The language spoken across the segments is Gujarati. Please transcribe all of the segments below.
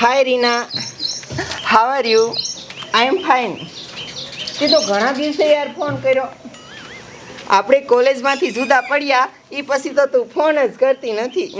Hi Reena how are you I am fine તે તો ઘણા દિવસે યાર ફોન કર્યો. આપણે કોલેજમાંથી જુદા પડ્યા એ પછી તો તું ફોન જ કરતી નથી.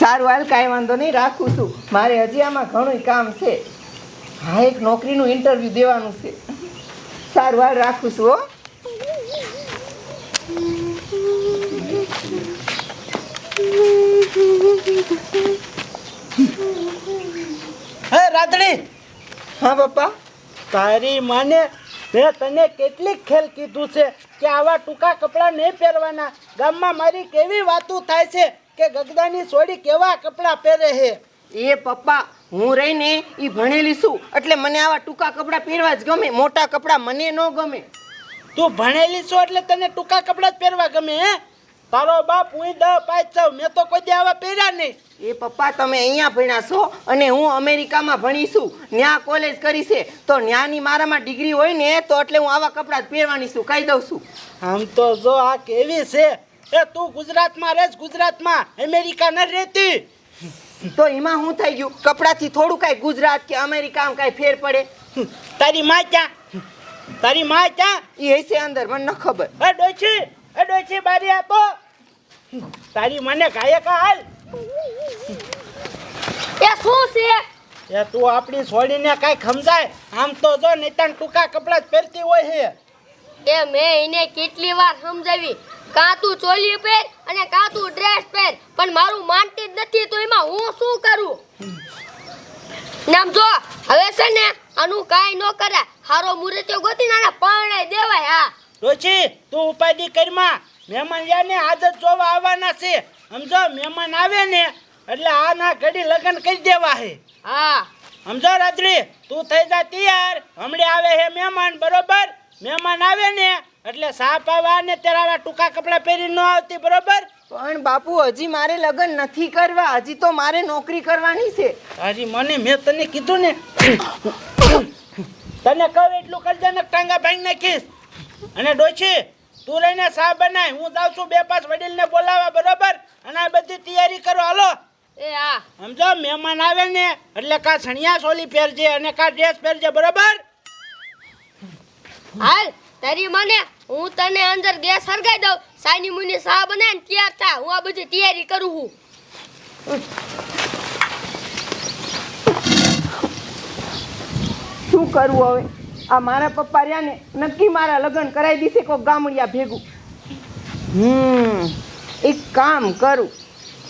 સારું હાલ કાંઈ વાંધો નહીં રાખું છું. મારે હજી આમાં ઘણું કામ છે. હા એક નોકરીનું ઇન્ટરવ્યૂ દેવાનું છે. સારું હાલ રાખું છું હો હે. રાતડી હા પપ્પા તારી માને મેં તને કેટલીક ખેલ કીધું છે કે આવા ટૂંકા કપડાં નહીં પહેરવાના. ગામમાં મારી કેવી વાતો થાય છે કે ગગદાની સોડી કેવા કપડાં પહેરે છે? એ પપ્પા હું રહીને એ ભણેલી છું. એટલે મને આવા ટૂંકા કપડાં પહેરવા જ ગમે. મોટા કપડાં મને ન ગમે. તું ભણેલી છો એટલે તને ટૂંકા કપડાં જ પહેરવા ગમે હે? તારો બાપ હું દ પાંચ છ મેં તો કોઈ આવા પહેર્યા નહીં. એ પપ્પા તમે અહીંયા ભણ્યા છો અને હું અમેરિકામાં ભણીશું ન્યા કોલેજ કરી છે. તો ન્યાની મારામાં ડિગ્રી હોય ને તો એટલે હું આવા કપડાં પહેરવાની છું. કહી દઉં છું. આમ તો જો આ કેવી છે? એ તું ગુજરાતમાં રહેશ ગુજરાતમાં અમેરિકા ન રહેતી. તો એમાં શું થઈ ગયું? કપડાથી થોડું કાંઈ ગુજરાત કે અમેરિકામાં કાંઈ ફેર પડે? તારી માં ક્યાં? તારી માં ક્યાં? એ હશે અંદર મને ન ખબર. એ ડોછી એ ડોછી બારી આપો. તારી મને ગાયક હાલ એ શું છે? એ તું આપણી છોડીને કાંઈ સમજાય આમ તો જો નિતાન ટૂંકા કપડાં જ પહેરતી હોય છે એ મેં એને કેટલી વાર સમજાવી. કાં તું ચોલી પહેર અને કાં તું ડ્રેસ પહેર. પણ મારું માનતી જ નથી તો એમાં હું શું કરું? નામ જો હવે છે ને આનું કાંઈ ન કરાય. હારો મુરત્યો ગોતી આને પરણાઈ દેવાય હા. ડોછી તું ઉપાધિ કરમાં મહેમાન યા ને આજ જ જોવા આવવાના છે. સમજો મહેમાન આવે ને એટલે આ ના ઘડી લગ્ન કરી દેવા હે. હા. સમજો રાત્રી તું થઈ જા તૈયાર. હમણે આવે હે મહેમાન બરોબર? મહેમાન આવે ને એટલે સાપ આવા ને તેરા ટૂંકા કપડાં પહેરી ન આવતી બરોબર? પણ બાપુ હજી મારે લગ્ન નથી કરવા. હજી તો મારે નોકરી કરવાની છે. હજી મને મેં તને કીધું ને તને કહું એટલું કરજે ને ટાંગા ભાઈ નાખીશ. અને ડોછી તું રહીને સા બનાય હું જાઉં છું બે પાંચ વડીલને બોલાવા બરોબર? અને આ બધી તૈયારી કરો હાલો. એ હા. સમજો મહેમાન આવે ને એટલે કા સણિયા સોલી પહેરજે અને કા ડ્રેસ પહેરજે બરોબર? હાલ તારી મને હું તને અંદર ગેસ સળગાઈ દઉં સાની મુની સા બનાવીને તૈયાર થા હું આ બધી તૈયારી કરું છું. શું કરવું હવે? આ મારા પપ્પા રહ્યા ને નક્કી મારા લગ્ન કરાવી દીશે કોઈ ગામડિયા ભેગું. હમ, એક કામ કરું.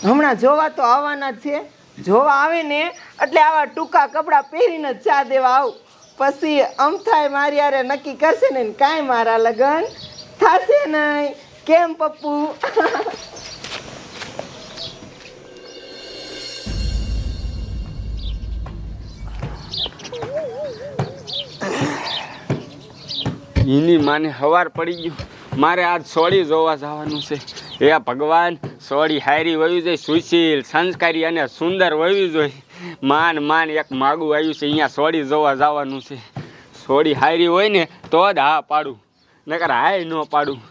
હમણાં જોવા તો આવવાના છે. જોવા આવે ને એટલે આવા ટૂંકા કપડાં પહેરીને ચા દેવા આવું. પછી આમ થાય મારી યારે નક્કી કરશે ને કાંઈ મારા લગ્ન થશે નહીં. કેમ પપ્પુ? એની માને હવાર પડી ગયું. મારે આજ સોળી જોવા જવાનું છે. એ ભગવાન, સોળી હારી વયું જોઈએ સુશીલ, સંસ્કારી અને સુંદર વયું જોઈએ માન માન એક માગું આવ્યું છે, અહીંયા સોળી જોવા જવાનું છે. સોળી હારી હોય ને, તો જ હા પાડું. નકર હાય ન પાડું.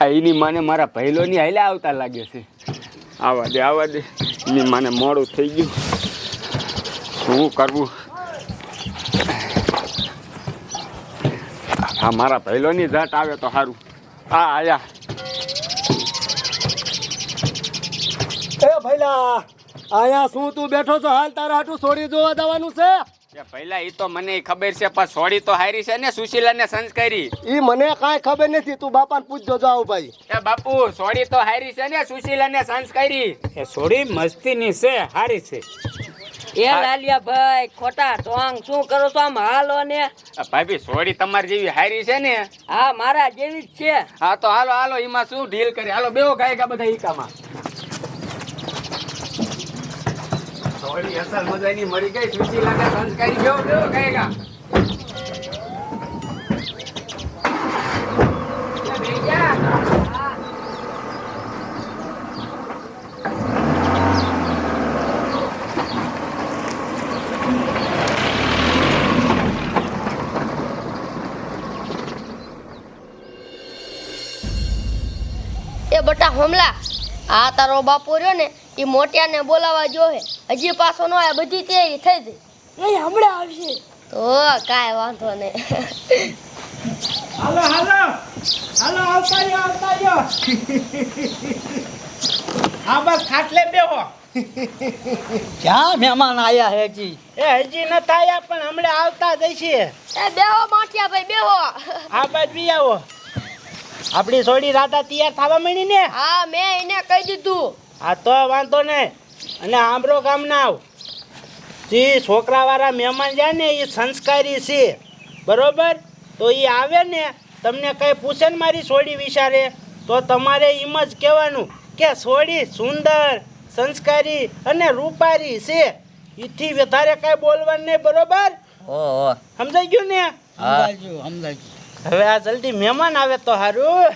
એની માને મારા ભૈલોની હાલે આવતા લાગે છે. આવા દે આવા દે. એની માને મોડું થઈ ગયું. શું કરવું? આ મારા ભૈલોની જાત આવે તો સારું આ આયા. એ ભઈલા આયા શું તું બેઠો છો? હાલ તારા હાટું છોડી જોવા જવાનું છે? એ પહેલા એ તો મને ખબર છે પણ સોડી તો હારી છે ને સુશીલા ને સંસ્કારી. ઈ મને કાંઈ ખબર નથી તું બાપાને પૂછજો જાવ ભાઈ. એ બાપુ સોડી તો હારી છે ને સુશીલા ને સંસ્કારી. એ સોડી મસ્તીની છે હારી છે. એ લાલિયા ભાઈ ખોટા ટોંગ શું કરો છો આમ હાલો ને? ભાઈ ભાભી સોડી તમારી જેવી હારી છે ને? હા મારા જેવી જ છે. હા તો હાલો હાલો એમાં શું ઢીલ કરી? હાલો બેવો ગાયકા બધા ઈકામાં. સોડી અસલ મજાની મરી ગઈ સુચી લાગે સંસ્કારી બેવો બેવો ગાયકા. આ તારો બાપો રહ્યો ને એ મોટિયાને બોલાવવા જોહે હજી પાછો ન આવે બધી તૈયારી થઈ ગઈ. એ હમણાં આવશે. તો કાંઈ વાંધો નહીં. હાલો હાલો. હાલો આવતા રહ્યો આવતા રહ્યો. હા બસ ખાટલે બેહો. ક્યાં મહેમાન આયા હે જી એ હજી ન આયા પણ હમણાં આવતા જઈશે. એ બેહો માઠિયા ભાઈ બેહો. આ બાજુ બી આવો. આપણી સોડી રાધા તૈયાર થવા માંડી ને? હા મેં એને કહી દીધું. આ તો વાંધો નહીં. અને આંબરો ગામના આવ. જે છોકરાવાળા મહેમાન જાય ને એ સંસ્કારી છે. બરોબર? તો એ આવે ને તમને કંઈ પૂછે ને મારી સોડી વિચારે? તો તમારે એમ જ કહેવાનું કે સોડી સુંદર સંસ્કારી અને રૂપારી છે. એથી વધારે કાંઈ બોલવાનું નહીં બરોબર? ઓહો. સમજાઈ ગયું ને? સમજાઈ સમજાયું હવે આ જલ્દી મહેમાન આવે તો સારું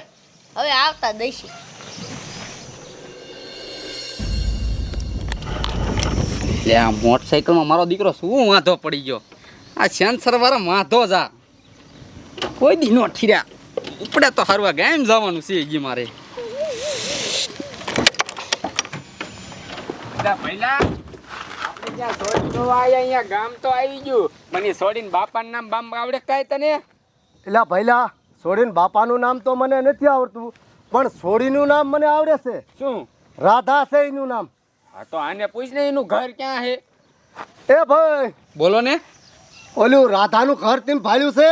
હવે આવતા દઈશી. લે આ મોટરસાઇકલમાં મારો દીકરો શું વાંધો પડી ગયો? આ સેન્સર વાળા વાંધો જા. કોઈ દી નો ઠીર્યા ઉપડે તો હારવા ગામ જવાનું છે જી મારે. પહેલા આપણે જ્યાં સોડી જોવા આયા અહીંયા ગામ તો આવી ગયું. મને સોડીને બાપાનું નામ બામ આવડે કાંઈ તને? એટલે ભૈલા સોડીન બાપાનું નામ તો મને નથી આવડતું પણ સોડીનું નામ મને આવડે છે. શું? રાધા છે એનું નામ. હા તો આને પૂછ ને એનું ઘર ક્યાં છે એ ભાઈ બોલો ને. ઓલું રાધાનું ઘર તેમ ભાળ્યું છે?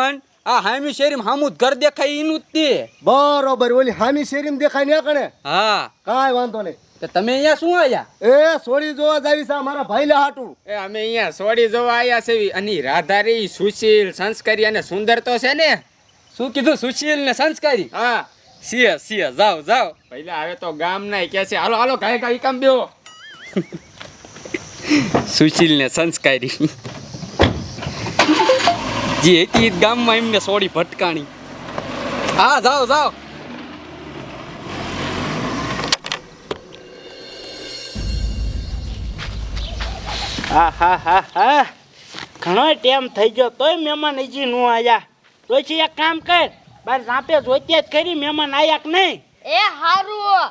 અન આ હામી શેરીમ હામું ઘર દેખાય એનું જ તે. બરોબર ઓલી હામી શેરીમ દેખાય ને કણે? હા. કાંઈ વાંધો નહીં. તો તમે અહીંયા શું આવ્યા એ સોડી જોવા જાવી છે મારા ભાઈલા હાટું. એ અમે અહીંયા સોડી જોવા આયા છે. અને રાધારી સુશીલ સંસ્કારી અને સુંદર તો છે ને? શું કીધું? સુશીલ ને સંસ્કારી? હા. સિય સિય જાઓ જાઓ. પહેલા હવે તો ગામ ના કે છે. હાલો હાલો કાંઈ કાંઈ કામ બેહો. સુશીલ ને સંસ્કારી. જે હતી ગામમાં એમને સોડી ભટકાણી. હા જાઓ જાઓ. હા હા હા હા. ઘણો ટાઈમ થઈ ગયો તોય મહેમાન હજી નું આયા. તો છે એક કામ કર બાર સાપે જોઈતે જ કરી મહેમાન આયા કે નહીં? એ હારું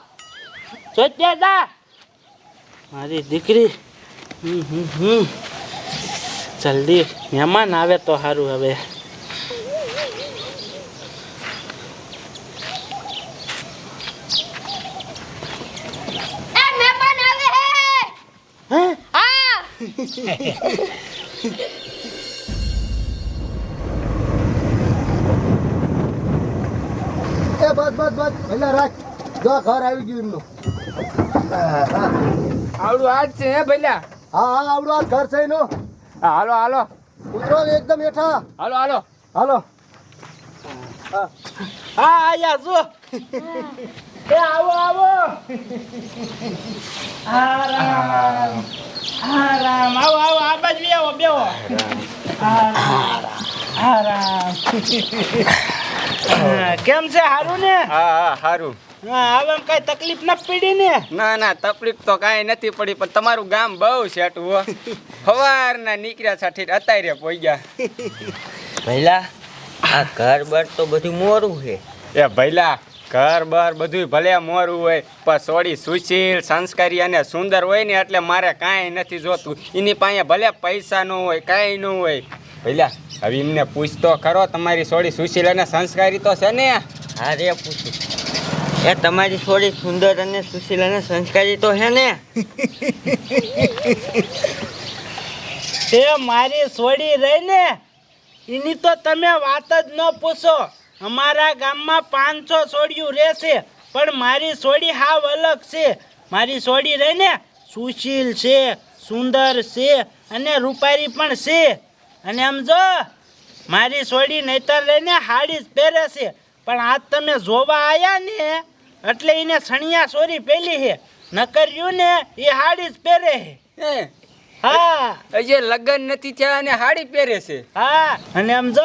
જોઈતે જા. મારી દીકરી હમ હમ હમ. જલ્દી મહેમાન આવે તો સારું હવે એ મહેમાન આવે હે હે હા એ બસ બસ બસ ભૈલા રાખ. જો ઘર આવી ગયું એમનું. આવડું આજ છે હે ભલા હા હા આવડું આ ઘર છે એનું. હા, હાલો હાલો. ઉતરો એકદમ હેઠા. હાલો હાલો. હાલો. હા આયા જો એ આવો આવો. આરામ. આરામ આવો આવો આ બાજુ આવો બેવો આરામ. આરામ. કેમ છે હારું ને? હા હા સારું હા હવે કઈ તકલીફ ના પડી ને? ના ના તકલીફ તો કાંઈ નથી પડી પણ તમારું ગામ બહુ સેટું હો. સવારના નીકળ્યા સાથે અત્યારે પહોંચ્યા પહેલા આ ઘર બર તો બધું મોરું છે. એ ભઈલા ઘર બર બધું ભલે મોરું હોય પણ સોડી સુશીલ સંસ્કારી અને સુંદર હોય ને એટલે મારે કાંઈ નથી જોતું. એની પાસે ભલે પૈસા ન હોય કાંઈ ન હોય. ભઈલા હવે એમને પૂછતો ખરો તમારી સોડી સુશીલ અને સંસ્કારી તો છે ને? હા રે પૂછું. એ તમારી સોડી સુંદર અને સુશીલ અને સંસ્કારી તો છે ને? તે મારી સોડી રહી ને એની તો તમે વાત જ ન પૂછો. અમારા ગામમાં પાંચસો સોડિયું રહેશે પણ મારી સોડી હાવ અલગ છે. મારી સોડી રહીને સુશીલ છે સુંદર છે અને રૂપારી પણ છે. અને આમ જો મારી સોડી નહીતર લઈને હાડી જ પહેરે છે. પણ આજ તમે જોવા આવ્યા ને એટલે એને સણિયા સોરી પહેલી છે. નકર્યું ને એ હાડી જ પહેરે છે. હા. હજી લગ્ન નથી થયા અને હાડી પહેરે છે. હા. અને આમ જો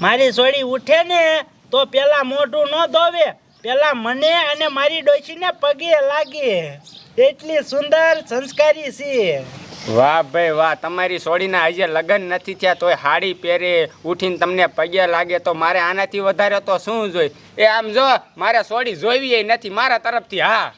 મારી સોડી ઉઠે ને તો પેલા મોઢું ન ધોવે. પેલા મને અને મારી ડોશીને પગે લાગે. એટલી સુંદર સંસ્કારી છે. વાહ ભાઈ વાહ તમારી સોડીના હજી લગ્ન નથી થયા તોય હાડી પહેરે ઉઠીને તમને પગે લાગે તો મારે આનાથી વધારે તો શું જોઈ એ આમ જો મારે સોડી જોવી નથી મારા તરફથી હા.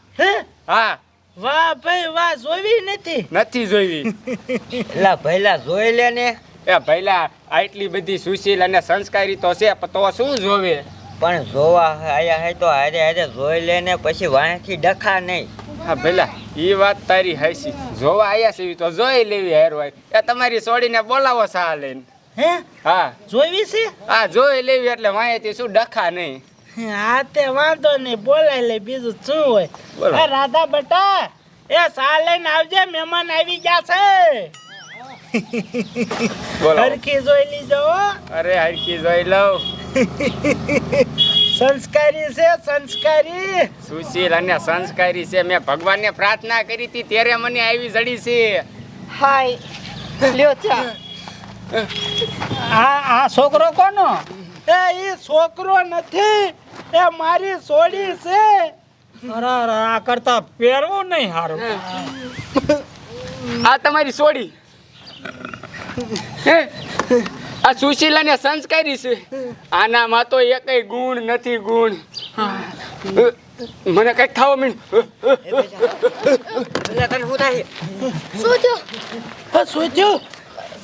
હા? વાહ ભાઈ વાહ જોવી નથી. નથી જોઈવી. એલા પહેલા જોઈ લે ને. એ ભઈલા આટલી બધી સુશીલ અને સંસ્કારી તો છે તો શું જોવે? પણ જોવા આયા હે તો હારે હારે જોઈ લે ને પછી વાંખી ડખા નહીં. હા ભઈલા એ વાત તારી હસી જોવા આયા છે તો જોઈ લેવી હેર હોય. એ તમારી છોડીને બોલાવો સા લઈને. હે? હા. જોઈવી છે? હા જોઈ લેવી એટલે વાંહેથી શું ડખા નહીં. હા તે વાંધો નહીં બોલાય લે બીજું શું હોય. રાધા બટા એ સા લઈને આવજે મહેમાન આવી ગયા છે. હરખી જોઈ લીજો હો. અરે હરખી જોઈ લઉં. સંસ્કારી છે સંસ્કારી. સુશીલ અને સંસ્કારી છે. મેં ભગવાનને પ્રાર્થના કરી હતી ત્યારે મને આવી જડી છે. હાય. લ્યો ચા. આ આ છોકરો કોનો? એ ઈ છોકરો નથી. એ મારી સોડી છે. અરે અરે, આ કરતા પહેરવું નહીં સારું આ તમારી સોડી? આ સુશીલ અને સંસ્કારી છે. આનામાં તો એકય ગુણ નથી ગુણ. મને કંઈક થાવ મીણ. શું થયું? એ શું થયું?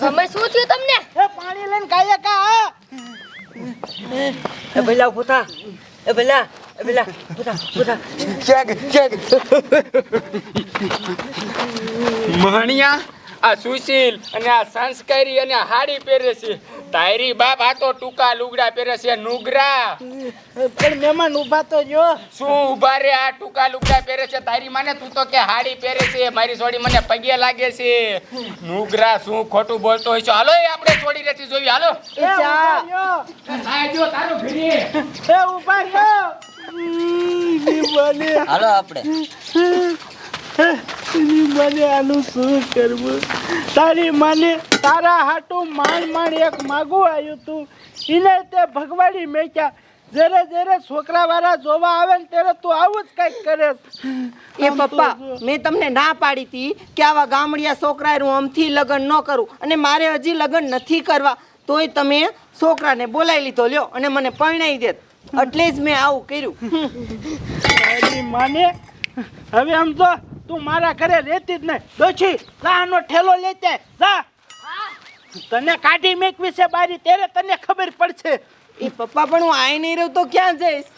સમય શું થયું તમને? પાણી લઈને કાયા કા એ ભઈલા ઊભું એ ભઈલા એ ભઈલા ઊભું થા ઊભું થા. મહણિયા આ સુશીલ અને આ સંસ્કારી અને હાડી પહેરે છે. તારી બાપ આ તો ટૂંકા લુગડા પહેરે છે નુગરા. પણ મહેમાન ઊભા તો જો. શું ઊભા રે આ ટૂંકા લુગડા પહેરે છે? તારી માને તું તો કે હાડી પહેરે છે. મારી સોડી મને પગે લાગે છે. નુગરા શું ખોટું બોલતો હોય છે? હાલો એ આપણે છોડી રેતી જોવી. હાલો. ઊભા. સાહેજો તારો ભીડી એ ઊભા હાલો આપણે. ની મને આનું શું કરવું? તારી માને તારા હાટું માંડ માંડ એક માગું આવ્યું તું. એને તે ભગવાડી મેક્યા જ્યારે જ્યારે છોકરા વાળા જોવા આવે ને ત્યારે તું આવું જ કંઈક કરે એ પપ્પા મેં તમને ના પાડી હતી કે આવા ગામડિયા છોકરા હું આમથી લગ્ન ન કરું અને મારે હજી લગ્ન નથી કરવા. તોય તમે છોકરાને બોલાવી લીધો લ્યો અને મને પરણાવી દેત. એટલે જ મેં આવું કર્યું. માને હવે આમ જો તું મારા ઘરે રહેતી જ નહીં. જા આનો ઠેલો લેતે જા. તને કાઢી મેકવી છે બારી ત્યારે તને ખબર પડશે. એ પપ્પા પણ હું આઈ નહીં રહ્યો તો ક્યાં જઈશ?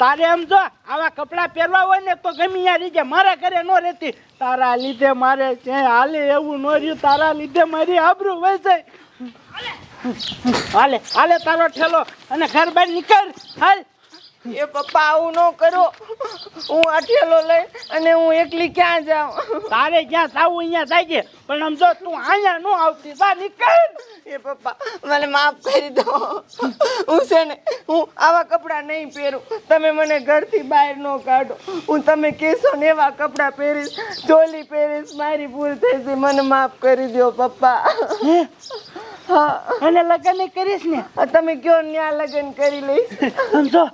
તારે એમ જો આવા કપડાં પહેરવા હોય ને તો ગમે આ રીતે મારા ઘરે ન રહેતી. તારા લીધે મારે ક્યાંય હાલે એવું ન રહ્યું તારા લીધે મારી આબરૂ વહી જાય હાલે હાલે તારો ઠેલો અને ઘર બહાર નીકળ. હાલ. એ પપ્પા આવું ન કરો. હું આઠેલો લઈ અને હું એકલી ક્યાં જાઉં? તારે ક્યાં જાવું અહીંયા જાય પણ આમ જો તું અહીંયા ન આવતી જા નીકળ. એ પપ્પા મને માફ કરી દો. હું છે ને હું આવા કપડાં નહીં પહેરું. તમે મને ઘરથી બહાર ન કાઢો. હું તમે કહેશો ને એવા કપડાં પહેરીશ ચોલી પહેરીશ મારી ભૂલ થઈ છે. મને માફ કરી દો પપ્પા. હા? અને લગ્ન કરીશ ને? તમે કયો ન્યા લગ્ન કરી લઈશ? સમજો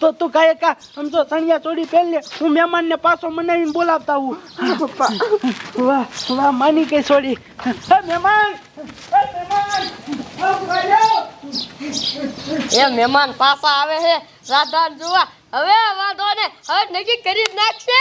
તો તું કાંઈ કા સમજો સણિયા ચોડી પહેર લે હું મહેમાનને પાછો મનાવીને બોલાવતા હું વાહ વાહ માની કઈ છોડી. મહેમાન આમ એ મહેમાન પાછા આવે છે રાધા જોવા. હવે વાંધો ને હવે નક્કી કરી નાખશે.